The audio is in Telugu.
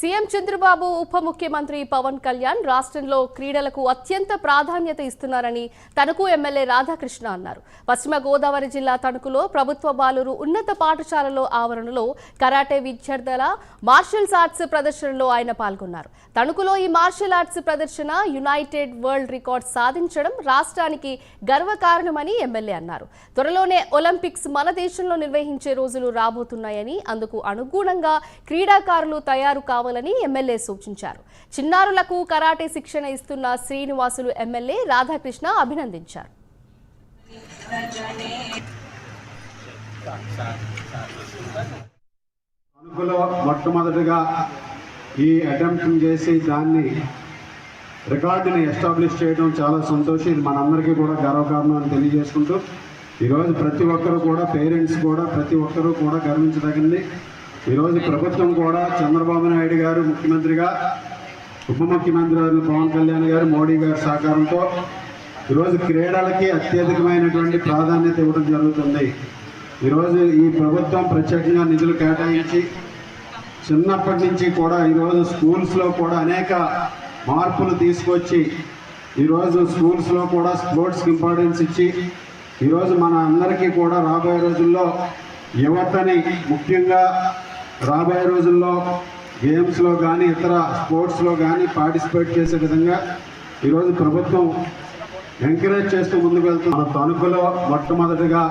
సీఎం చంద్రబాబు ఉప ముఖ్యమంత్రి పవన్ కళ్యాణ్ రాష్ట్రంలో క్రీడలకు అత్యంత ప్రాధాన్యత ఇస్తున్నారని తణుకు ఎమ్మెల్యే రాధాకృష్ణ అన్నారు. పశ్చిమ గోదావరి జిల్లా తణుకులో ప్రభుత్వ బాలురు ఉన్నత పాఠశాలలో ఆవరణలో కరాటే విద్యార్థుల మార్షల్ ఆర్ట్స్ ప్రదర్శనలో ఆయన పాల్గొన్నారు. తణుకులో ఈ మార్షల్ ఆర్ట్స్ ప్రదర్శన యునైటెడ్ వరల్డ్ రికార్డ్ సాధించడం రాష్ట్రానికి గర్వకారణమని ఎమ్మెల్యే అన్నారు. త్వరలోనే ఒలింపిక్స్ మన దేశంలో నిర్వహించే రోజులు రాబోతున్నాయని అందుకు అనుగుణంగా క్రీడాకారులు తయారు కావాలని ఎమ్మెల్యే సూచించారు. చిన్నారులకు కరాటే శిక్షణ ఇస్తున్న శ్రీనివాసులు ఎమ్మెల్యే రాధాకృష్ణ అభినందించారు. మొట్టమొదటిగా ఈ అటెంప్ట్ చేసి దాన్ని రికార్డుని ఎస్టాబ్లిష్ చేయడం చాలా సంతోషం. ఇది మనందరికీ కూడా గర్వకారణం అని తెలియజేసుకుంటూ ఈరోజు ప్రతి ఒక్కరు కూడా పేరెంట్స్ కూడా ప్రతి ఒక్కరూ కూడా గర్వించదగింది. ఈరోజు ప్రభుత్వం కూడా చంద్రబాబు నాయుడు గారు ముఖ్యమంత్రిగా ఉప ముఖ్యమంత్రి గారు పవన్ కళ్యాణ్ గారు మోడీ గారి సహకారంతో ఈరోజు క్రీడలకి అత్యధికమైనటువంటి ప్రాధాన్యత ఇవ్వడం జరుగుతుంది. ఈరోజు ఈ ప్రభుత్వం ప్రత్యేకంగా నిధులు కేటాయించి చిన్నప్పటి నుంచి కూడా ఈరోజు స్కూల్స్లో కూడా అనేక మార్పులు తీసుకొచ్చి ఈరోజు స్కూల్స్లో కూడా స్పోర్ట్స్కి ఇంపార్టెన్స్ ఇచ్చి ఈరోజు మన అందరికీ కూడా రాబోయే రోజుల్లో యువతని ముఖ్యంగా రాబోయే రోజుల్లో గేమ్స్లో కానీ ఇతర స్పోర్ట్స్లో కానీ పార్టిసిపేట్ చేసే విధంగా ఈరోజు ప్రభుత్వం ఎంకరేజ్ చేస్తూ ముందుకు వెళ్తూ మన తణుకులో మొట్టమొదటిగా